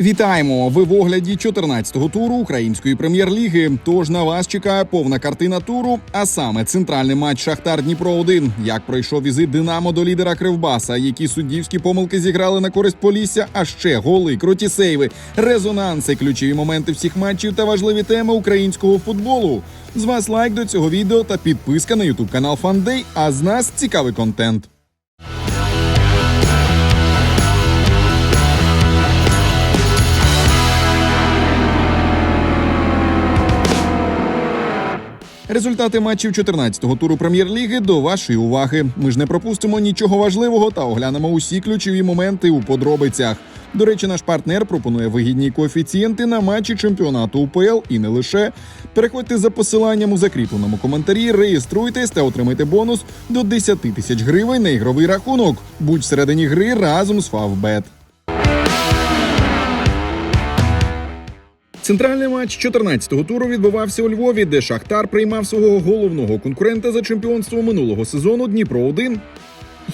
Вітаємо! Ви в огляді 14-го туру української прем'єр-ліги. Тож на вас чекає повна картина туру, а саме центральний матч Шахтар Дніпро 1 Як пройшов візит Динамо до лідера Кривбаса, які суддівські помилки зіграли на користь Полісся, а ще голи, круті сейви, резонанси, ключові моменти всіх матчів та важливі теми українського футболу. З вас лайк до цього відео та підписка на ютуб канал Фандей. А з нас цікавий контент. Результати матчів 14-го туру прем'єр-ліги до вашої уваги. Ми ж не пропустимо нічого важливого та оглянемо усі ключові моменти у подробицях. До речі, наш партнер пропонує вигідні коефіцієнти на матчі чемпіонату УПЛ і не лише. Переходьте за посиланням у закріпленому коментарі, реєструйтесь та отримайте бонус до 10 тисяч гривень на ігровий рахунок. Будь всередині гри разом з Фавбет. Центральний матч 14-го туру відбувався у Львові, де Шахтар приймав свого головного конкурента за чемпіонство минулого сезону Дніпро 1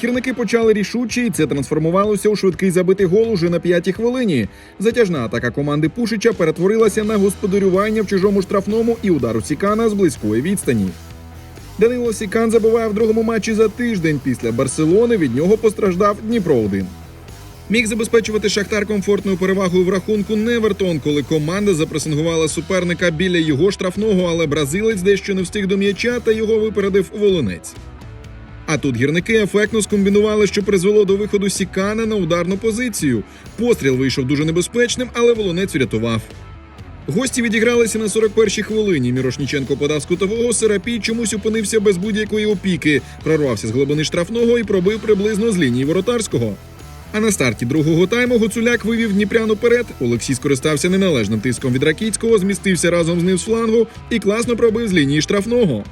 Гірники почали рішуче, і це трансформувалося у швидкий забитий гол уже на п'ятій хвилині. Затяжна атака команди Пушича перетворилася на господарювання в чужому штрафному і удару Сікана з близької відстані. Данило Сікан забиває в другому матчі за тиждень. Після Барселони від нього постраждав Дніпро 1 Міг забезпечувати Шахтар комфортною перевагою в рахунку Невертон, коли команда запресингувала суперника біля його штрафного, але бразилець дещо не встиг до м'яча та його випередив волонець. А тут гірники ефектно скомбінували, що призвело до виходу Сікана на ударну позицію. Постріл вийшов дуже небезпечним, але волонець врятував. Гості відігралися на 41-й хвилині. Мірошніченко подав з кутового, Серапій чомусь опинився без будь-якої опіки, прорвався з глибини штрафного і пробив приблизно з лінії воротарського. А на старті другого тайму Гуцуляк вивів Дніпрян уперед. Олексій скористався неналежним тиском від Ракіцького, змістився разом з ним з флангу і класно пробив з лінії штрафного.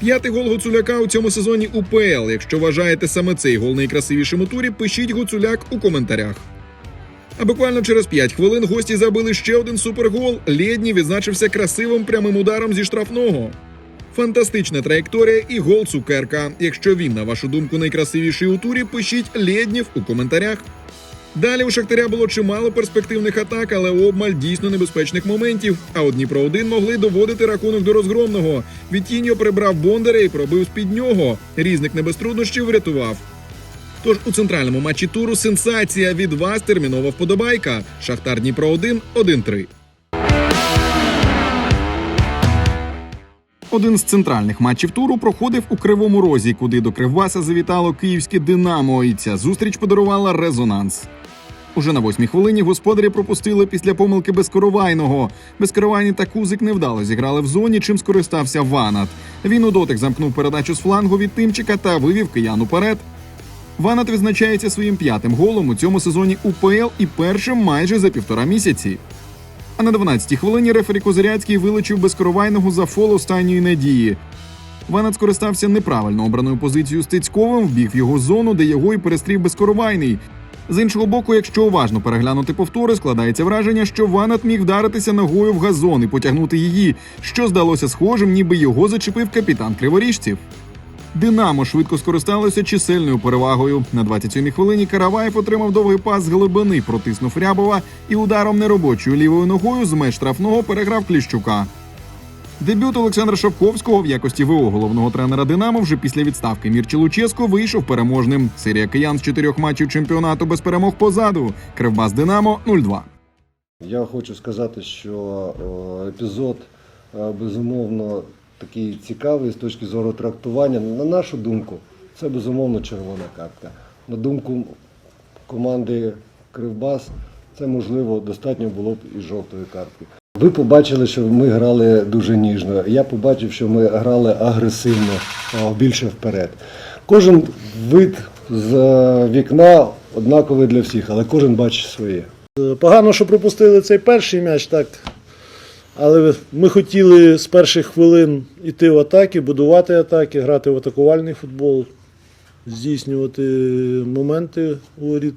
П'ятий гол Гуцуляка у цьому сезоні УПЛ. Якщо вважаєте саме цей гол найкрасивішим у турі, пишіть Гуцуляк у коментарях. А буквально через 5 хвилин гості забили ще один супергол. Лєдні відзначився красивим прямим ударом зі штрафного. Фантастична траєкторія і гол цукерка. Якщо він, на вашу думку, найкрасивіший у турі, пишіть Лєднів у коментарях. Далі у Шахтаря було чимало перспективних атак, але обмаль дійсно небезпечних моментів. А от Дніпро 1 могли доводити рахунок до розгромного. Вітіньо прибрав Бондаря і пробив з-під нього. Різник не без труднощів врятував. Тож у центральному матчі туру сенсація від вас термінова вподобайка. Шахтар Дніпро 1 1-3. Один з центральних матчів туру проходив у Кривому Розі, куди до Кривбаса завітало київське Динамо, і ця зустріч подарувала резонанс. Уже на восьмій хвилині господарі пропустили після помилки безкоровайного. Безкоровайні та Кузик невдало зіграли в зоні, чим скористався Ванат. Він у дотик замкнув передачу з флангу від Тимчика та вивів киян уперед. Ванат відзначається своїм п'ятим голом у цьому сезоні УПЛ і першим майже за півтора місяці. А на 12-й хвилині рефері Козиряцький вилучив безкоровайного за фол останньої надії. Ванат скористався неправильно обраною позицією Стецьковим, вбіг в його зону, де його і перестрів безкоровайний. З іншого боку, якщо уважно переглянути повтори, складається враження, що Ванат міг вдаритися ногою в газон і потягнути її, що здалося схожим, ніби його зачепив капітан криворіжців. Динамо швидко скористалося чисельною перевагою. На 27-й хвилині Караваєв отримав довгий пас з глибини, протиснув Рябова і ударом неробочою лівою ногою з меж штрафного переграв Кліщука. Дебют Олександра Шовковського в якості ВО головного тренера Динамо вже після відставки Мірчі Луческо вийшов переможним. Серія киян з чотирьох матчів чемпіонату без перемог позаду. Кривбас Динамо 0-2. Я хочу сказати, що епізод е, безумовно такий цікавий з точки зору трактування. На нашу думку, це безумовно червона картка. На думку команди Кривбас, це можливо достатньо було б і жовтої картки. Ви побачили, що ми грали дуже ніжно. Я побачив, що ми грали агресивно, більше вперед. Кожен вид з е, вікна однаковий для всіх, але кожен бачить своє. Погано, що пропустили цей перший м'яч, так. Але ми хотіли з перших хвилин йти в атаки, будувати атаки, грати в атакувальний футбол, здійснювати моменти у воріт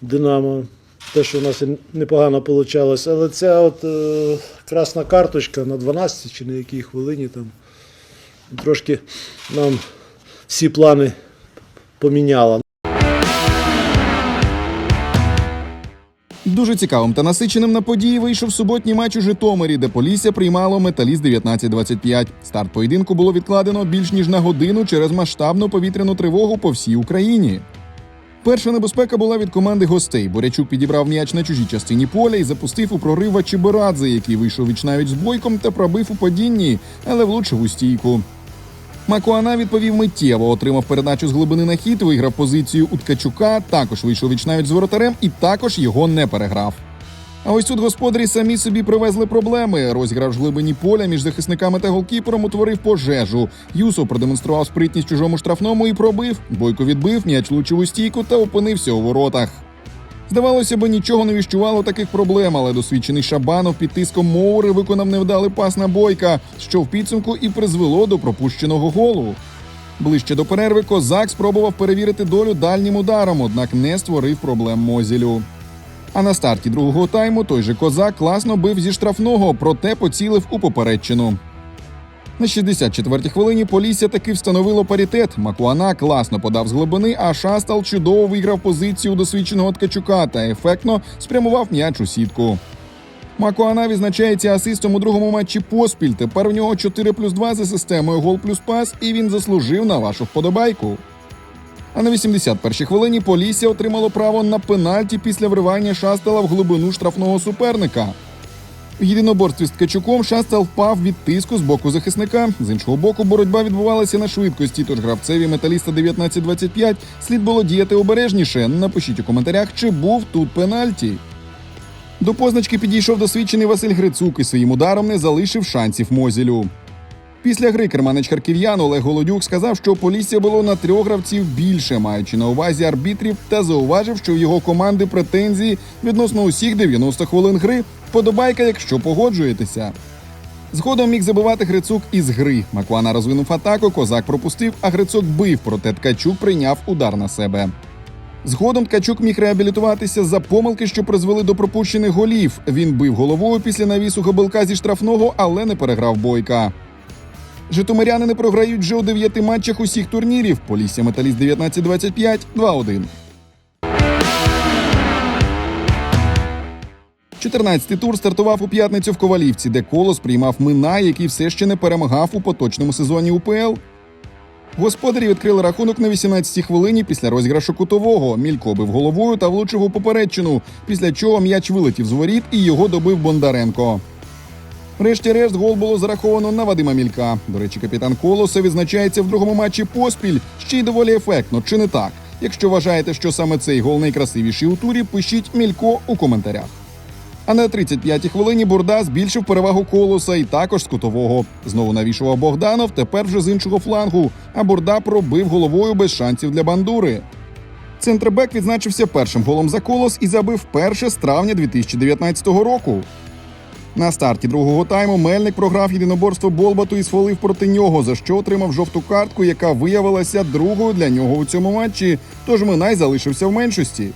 Динамо. Те, що у нас непогано вийшло. Але ця от е, красна карточка на 12 чи на якій хвилині там трошки нам всі плани поміняла. Дуже цікавим та насиченим на події вийшов суботній матч у Житомирі, де Полісся приймало металіст 19-25. Старт поєдинку було відкладено більш ніж на годину через масштабну повітряну тривогу по всій Україні. Перша небезпека була від команди гостей. Борячук підібрав м'яч на чужій частині поля і запустив у прорива Чеберадзе, який вийшов вічнавіч з бойком та пробив у падінні, але влучив у стійку. Макуана відповів миттєво, отримав передачу з глибини на хід, виграв позицію у Ткачука, також вийшов вічнавіч з воротарем і також його не переграв. А ось тут господарі самі собі привезли проблеми. Розіграш в глибині поля між захисниками та голкіпером утворив пожежу. Юсов продемонстрував спритність чужому штрафному і пробив. Бойко відбив, м'яч влучив у стійку та опинився у воротах. Здавалося б, нічого не віщувало таких проблем, але досвідчений Шабанов під тиском Моури виконав невдалий пас на бойка, що в підсумку і призвело до пропущеного голу. Ближче до перерви козак спробував перевірити долю дальнім ударом, однак не створив проблем Мозілю. А на старті другого тайму той же козак класно бив зі штрафного, проте поцілив у попередчину. На 64-й хвилині Полісся таки встановило паритет. Макуана класно подав з глибини, а Шастал чудово виграв позицію досвідченого ткачука та ефектно спрямував м'яч у сітку. Макуана відзначається асистом у другому матчі поспіль. Тепер у нього 4 плюс 2 за системою гол плюс пас, і він заслужив на вашу вподобайку. А на 81-й хвилині Полісся отримало право на пенальті після вривання Шастела в глибину штрафного суперника. В єдиноборстві з Ткачуком Шастел впав від тиску з боку захисника. З іншого боку, боротьба відбувалася на швидкості, тож гравцеві металіста 19-25 слід було діяти обережніше. Напишіть у коментарях, чи був тут пенальті. До позначки підійшов досвідчений Василь Грицук і своїм ударом не залишив шансів Мозілю. Після гри керманич харків'ян Олег Голодюк сказав, що Полісся було на трьох гравців більше, маючи на увазі арбітрів, та зауважив, що в його команди претензії відносно усіх 90 хвилин гри. Подобайка, якщо погоджуєтеся. Згодом міг забивати Грицук із гри. Маквана розвинув атаку, козак пропустив, а Грицук бив, проте Ткачук прийняв удар на себе. Згодом Ткачук міг реабілітуватися за помилки, що призвели до пропущених голів. Він бив головою після навісу габелка зі штрафного, але не переграв бойка. Житомиряни не програють вже у дев'яти матчах усіх турнірів. Полісся Металіст 19-25, 2-1. 14-й тур стартував у п'ятницю в Ковалівці, де колос приймав Минай, який все ще не перемагав у поточному сезоні УПЛ. Господарі відкрили рахунок на 18-й хвилині після розіграшу кутового. Мілько бив головою та влучив у попередчину, після чого м'яч вилетів з воріт і його добив Бондаренко. Врешті-решт гол було зараховано на Вадима Мілька. До речі, капітан Колоса відзначається в другому матчі поспіль, ще й доволі ефектно, чи не так? Якщо вважаєте, що саме цей гол найкрасивіший у турі, пишіть Мілько у коментарях. А на 35-й хвилині Бурда збільшив перевагу колоса і також з кутового. Знову навішував Богданов, тепер вже з іншого флангу. А Бурда пробив головою без шансів для бандури. Центрбек відзначився першим голом за колос і забив перше з травня 2019 року. На старті другого тайму Мельник програв єдиноборство Болбату і сфолив проти нього, за що отримав жовту картку, яка виявилася другою для нього у цьому матчі. Тож Минай залишився в меншості.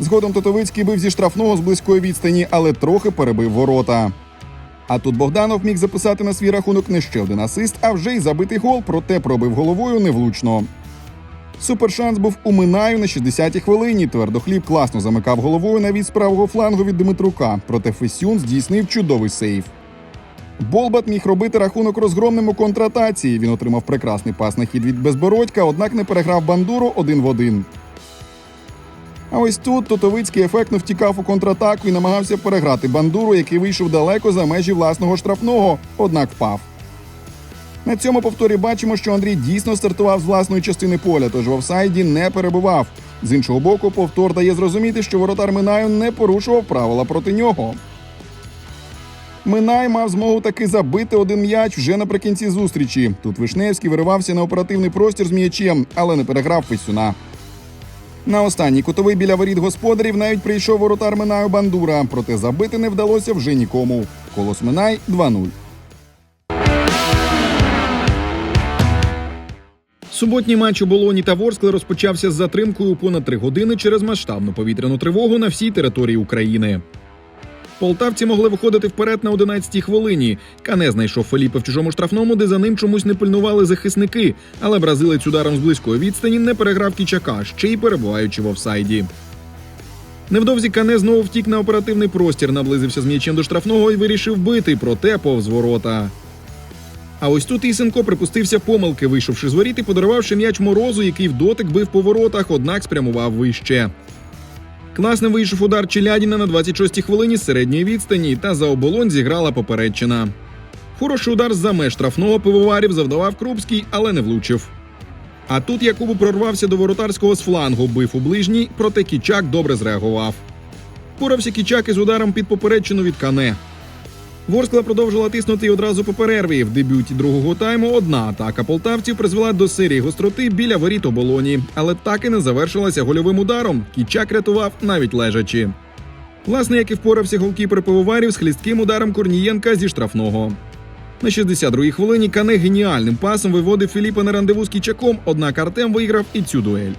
Згодом Тотовицький бив зі штрафного з близької відстані, але трохи перебив ворота. А тут Богданов міг записати на свій рахунок не ще один асист, а вже й забитий гол, проте пробив головою невлучно. Супершанс був у Минаю на 60-й хвилині. Твердохліб класно замикав головою навіть з правого флангу від Дмитрука, проте Фесюн здійснив чудовий сейв. Болбат міг робити рахунок розгромним у контратації. Він отримав прекрасний пас на хід від Безбородька, однак не переграв бандуру один в один. А ось тут Тотовицький ефектно втікав у контратаку і намагався переграти бандуру, який вийшов далеко за межі власного штрафного, однак впав. На цьому повторі бачимо, що Андрій дійсно стартував з власної частини поля, тож в офсайді не перебував. З іншого боку, повтор дає зрозуміти, що воротар Минаю не порушував правила проти нього. Минай мав змогу таки забити один м'яч вже наприкінці зустрічі. Тут Вишневський виривався на оперативний простір з м'ячем, але не переграв Фесюна. На останній кутовий біля воріт господарів навіть прийшов воротар Минаю Бандура, проте забити не вдалося вже нікому. Колос Минай 2-0. Суботній матч у Болоні та Ворскли розпочався з затримкою понад три години через масштабну повітряну тривогу на всій території України. Полтавці могли виходити вперед на 11-й хвилині. Кане знайшов Феліпе в чужому штрафному, де за ним чомусь не пильнували захисники. Але бразилець ударом з близької відстані не переграв кічака, ще й перебуваючи в офсайді. Невдовзі Кане знову втік на оперативний простір, наблизився з м'ячем до штрафного і вирішив бити, проте повз ворота. А ось тут Ісенко припустився помилки, вийшовши з воріт і подарувавши м'яч морозу, який в дотик бив по воротах, однак спрямував вище. Класним вийшов удар Челядіна на 26-й хвилині з середньої відстані, та за оболонь зіграла попередчина. Хороший удар з-за меж штрафного пивоварів завдавав Крупський, але не влучив. А тут Якубу прорвався до воротарського з флангу, бив у ближній, проте Кічак добре зреагував. Порався Кічак із ударом під попередчину від Кане. Ворскла продовжила тиснути і одразу по перерві. В дебюті другого тайму одна атака полтавців призвела до серії гостроти біля воріт оболоні, але так і не завершилася гольовим ударом. Кічак рятував навіть лежачи. Власне, як і впорався голкіпер пивоварів з хлістким ударом Корнієнка зі штрафного. На 62-й хвилині Кане геніальним пасом виводив Філіпа на рандеву з Кічаком, однак Артем виграв і цю дуель.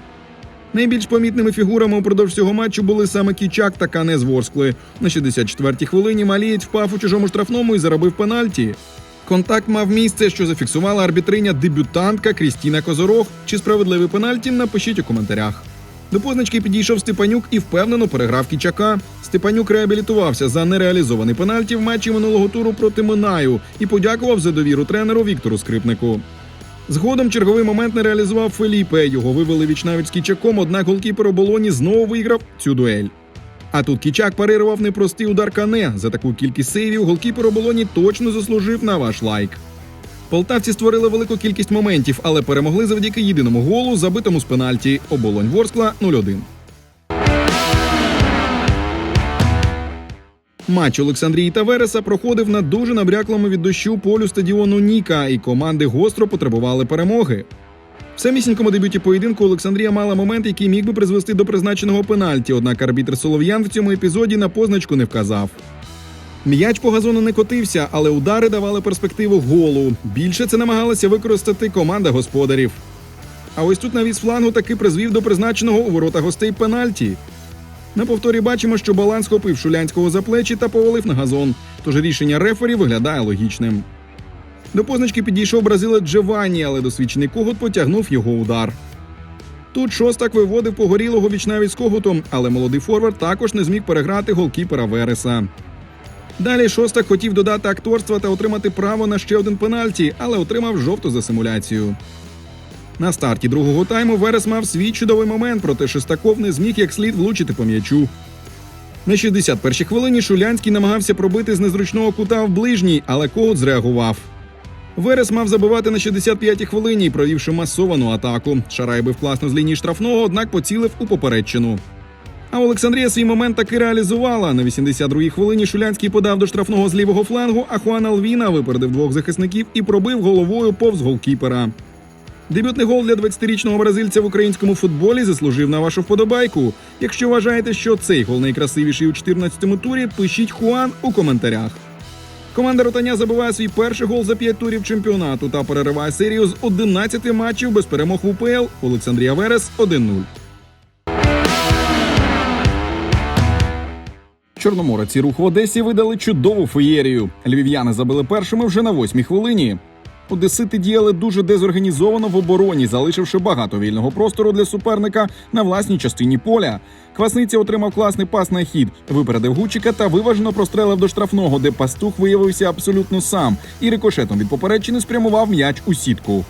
Найбільш помітними фігурами упродовж цього матчу були саме Кічак та Кане з Ворскли. На 64-й хвилині Малієць впав у чужому штрафному і заробив пенальті. Контакт мав місце, що зафіксувала арбітриня дебютантка Крістіна Козорог. Чи справедливий пенальті? Напишіть у коментарях. До позначки підійшов Степанюк і впевнено переграв Кічака. Степанюк реабілітувався за нереалізований пенальті в матчі минулого туру проти Минаю і подякував за довіру тренеру Віктору Скрипнику. Згодом черговий момент не реалізував Феліпе. Його вивели вічнавіч з Кічаком, однак голкіпер оболоні знову виграв цю дуель. А тут Кічак парирував непростий удар Кане. За таку кількість сейвів голкіпер оболоні точно заслужив на ваш лайк. Полтавці створили велику кількість моментів, але перемогли завдяки єдиному голу, забитому з пенальті. Оболонь Ворскла 0-1. Матч Олександрії та Вереса проходив на дуже набряклому від дощу полю стадіону Ніка, і команди гостро потребували перемоги. В самісінькому дебюті поєдинку Олександрія мала момент, який міг би призвести до призначеного пенальті, однак арбітр Солов'ян в цьому епізоді на позначку не вказав. М'яч по газону не котився, але удари давали перспективу голу. Більше це намагалася використати команда господарів. А ось тут навіс флангу таки призвів до призначеного у ворота гостей пенальті. На повторі бачимо, що баланс схопив Шулянського за плечі та повалив на газон. Тож рішення рефері виглядає логічним. До позначки підійшов бразилець Джованні, але досвідчений когут потягнув його удар. Тут шостак виводив погорілого вічнавіць з когутом, але молодий форвард також не зміг переграти голкіпера Вереса. Далі шостак хотів додати акторства та отримати право на ще один пенальті, але отримав жовту за симуляцію. На старті другого тайму Верес мав свій чудовий момент, проте Шестаков не зміг як слід влучити по м'ячу. На 61-й хвилині Шулянський намагався пробити з незручного кута в ближній, але Когут зреагував. Верес мав забивати на 65-й хвилині, провівши масовану атаку. Шарай бив класно з лінії штрафного, однак поцілив у попередчину. А Олександрія свій момент таки реалізувала. На 82-й хвилині Шулянський подав до штрафного з лівого флангу, а Хуан Алвіна випередив двох захисників і пробив головою повз голкіпера. Дебютний гол для 20-річного бразильця в українському футболі заслужив на вашу вподобайку. Якщо вважаєте, що цей гол найкрасивіший у 14-му турі, пишіть Хуан у коментарях. Команда Ротаня забиває свій перший гол за 5 турів чемпіонату та перериває серію з 11 матчів без перемог в УПЛ. Олександрія Верес 1-0. Чорноморець і рух в Одесі видали чудову феєрію. Львів'яни забили першими вже на восьмій хвилині. Одесити діяли дуже дезорганізовано в обороні, залишивши багато вільного простору для суперника на власній частині поля. Квасниця отримав класний пас на хід, випередив Гучика та виважено прострелив до штрафного, де пастух виявився абсолютно сам і рикошетом від попередчини спрямував м'яч у сітку.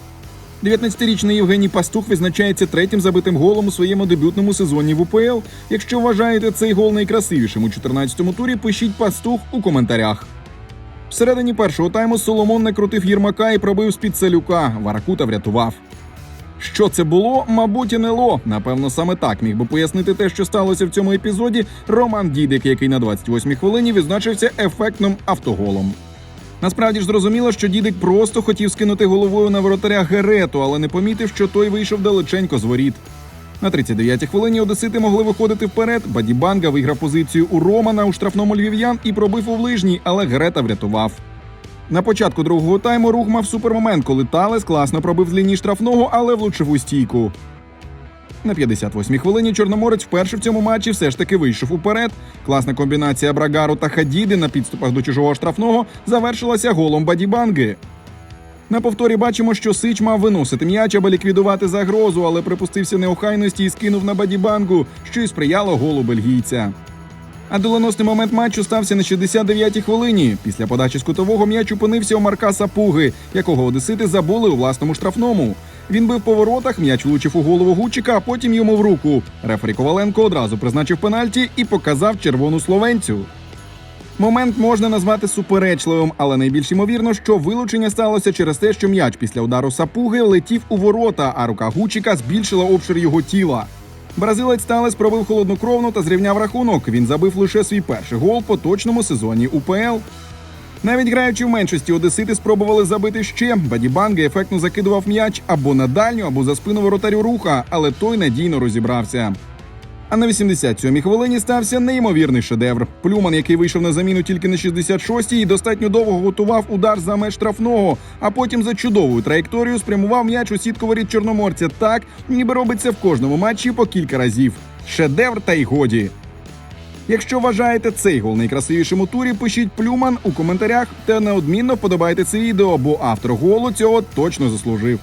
19-річний Євгеній Пастух визначається третім забитим голом у своєму дебютному сезоні в УПЛ. Якщо вважаєте цей гол найкрасивішим у 14-му турі, пишіть пастух у коментарях. Всередині першого тайму Соломон не крутив Єрмака і пробив з-під Целюка. Варакута врятував. Що це було? Мабуть, НЛО. Напевно, саме так міг би пояснити те, що сталося в цьому епізоді. Роман Дідик, який на 28-й хвилині відзначився ефектним автоголом. Насправді ж зрозуміло, що дідик просто хотів скинути головою на воротаря Герету, але не помітив, що той вийшов далеченько з воріт. На 39-й хвилині одесити могли виходити вперед. Бадібанга виграв позицію у Романа у штрафному львів'ян і пробив у ближній, але Герета врятував. На початку другого тайму рух мав супермомент, коли Талес класно пробив з лінії штрафного, але влучив у стійку. На 58-й хвилині Чорноморець вперше в цьому матчі все ж таки вийшов уперед. Класна комбінація Брагару та Хадіди на підступах до чужого штрафного завершилася голом Бадібанги. На повторі бачимо, що Сич мав виносити м'яч, аби ліквідувати загрозу, але припустився неохайності і скинув на бадібангу, що й сприяло голу бельгійця. А доленосний момент матчу стався на 69-й хвилині. Після подачі з м'яч опинився у Марка Сапуги, якого одесити забули у власному штрафному. Він бив по воротах, м'яч влучив у голову Гучика, а потім йому в руку. Рефері Коваленко одразу призначив пенальті і показав червону словенцю. Момент можна назвати суперечливим, але найбільш ймовірно, що вилучення сталося через те, що м'яч після удару сапуги летів у ворота, а рука Гучика збільшила обшир його тіла. Бразилець Талес пробив холоднокровно та зрівняв рахунок. Він забив лише свій перший гол по точному сезоні УПЛ. Навіть граючи в меншості, одесити спробували забити ще. Бадібанга ефектно закидував м'яч або на дальню, або за спину воротарю руха, але той надійно розібрався. А на 87-й хвилині стався неймовірний шедевр. Плюман, який вийшов на заміну тільки на 66-й, достатньо довго готував удар за меж штрафного, а потім за чудовою траєкторією спрямував м'яч у сітку воріт чорноморця так, ніби робиться в кожному матчі по кілька разів. Шедевр та й годі. Якщо вважаєте цей гол найкрасивішим у турі, пишіть плюман у коментарях та неодмінно подобайте це відео, бо автор голу цього точно заслужив.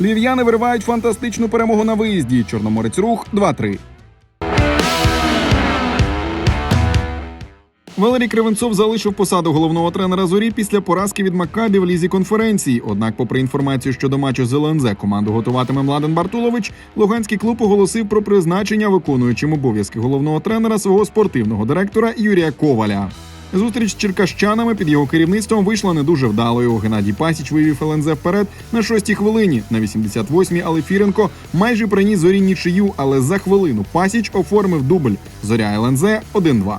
Львів'яни виривають фантастичну перемогу на виїзді. Чорноморець рух 2-3. Валерій Кривенцов залишив посаду головного тренера зорі після поразки від Маккабі в лізі конференції. Однак, попри інформацію щодо матчу з ЛНЗ, команду готуватиме Младен Бартулович. Луганський клуб оголосив про призначення виконуючим обов'язки головного тренера свого спортивного директора Юрія Коваля. Зустріч з черкащанами під його керівництвом вийшла не дуже вдалою. Геннадій Пасіч вивів ЛНЗ вперед на шостій хвилині. На 88-й але Фіренко майже приніс зорі нічию, але за хвилину Пасіч оформив дубль. Зоря ЛНЗ 1-2.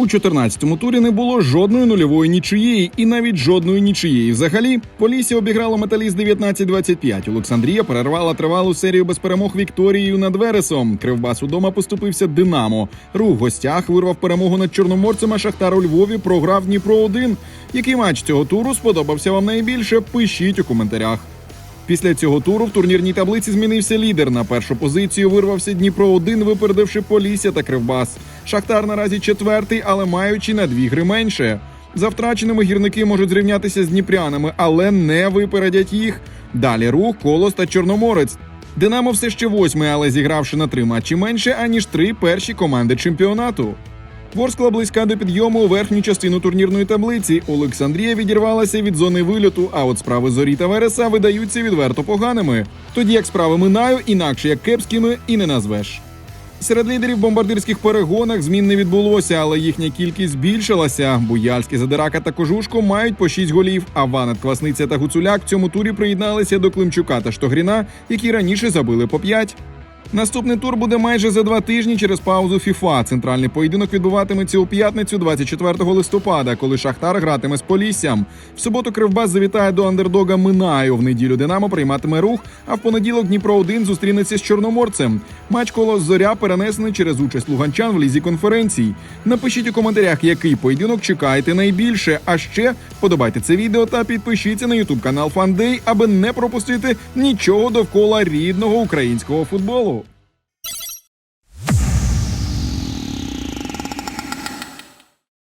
У 14-му турі не було жодної нульової нічиєї і навіть жодної нічиєї. Взагалі, Полісся обіграло металіст 19-25. Олександрія перервала тривалу серію без перемог Вікторією над Вересом. Кривбас удома поступився Динамо. Рух в гостях вирвав перемогу над Чорноморцем, а Шахтар у Львові програв Дніпро 1 Який матч цього туру сподобався вам найбільше? Пишіть у коментарях. Після цього туру в турнірній таблиці змінився лідер. На першу позицію вирвався Дніпро 1 випередивши Полісся та Кривбас. Шахтар наразі четвертий, але маючи на дві гри менше. За втраченими гірники можуть зрівнятися з дніпрянами, але не випередять їх. Далі рух, колос та чорноморець. Динамо все ще восьмий, але зігравши на три матчі менше, аніж три перші команди чемпіонату. Ворскла близька до підйому у верхню частину турнірної таблиці. Олександрія відірвалася від зони вильоту, а от справи зорі та Вереса видаються відверто поганими. Тоді як справи минаю, інакше як кепськими і не назвеш. Серед лідерів бомбардирських перегонах змін не відбулося, але їхня кількість збільшилася. Буяльський, Задирака та Кожушко мають по 6 голів. А Ванет, Квасниця та Гуцуляк в цьому турі приєдналися до Климчука та Штогріна, які раніше забили по 5. Наступний тур буде майже за два тижні через паузу ФІФА. Центральний поєдинок відбуватиметься у п'ятницю, 24 листопада, коли Шахтар гратиме з Поліссям. В суботу Кривбас завітає до андердога Минаю. В неділю Динамо прийматиме рух. А в понеділок Дніпро 1 зустрінеться з Чорноморцем. Матч коло зоря перенесений через участь луганчан в лізі конференцій. Напишіть у коментарях, який поєдинок чекаєте найбільше. А ще подобайте це відео та підпишіться на ютуб канал Фандей, аби не пропустити нічого довкола рідного українського футболу.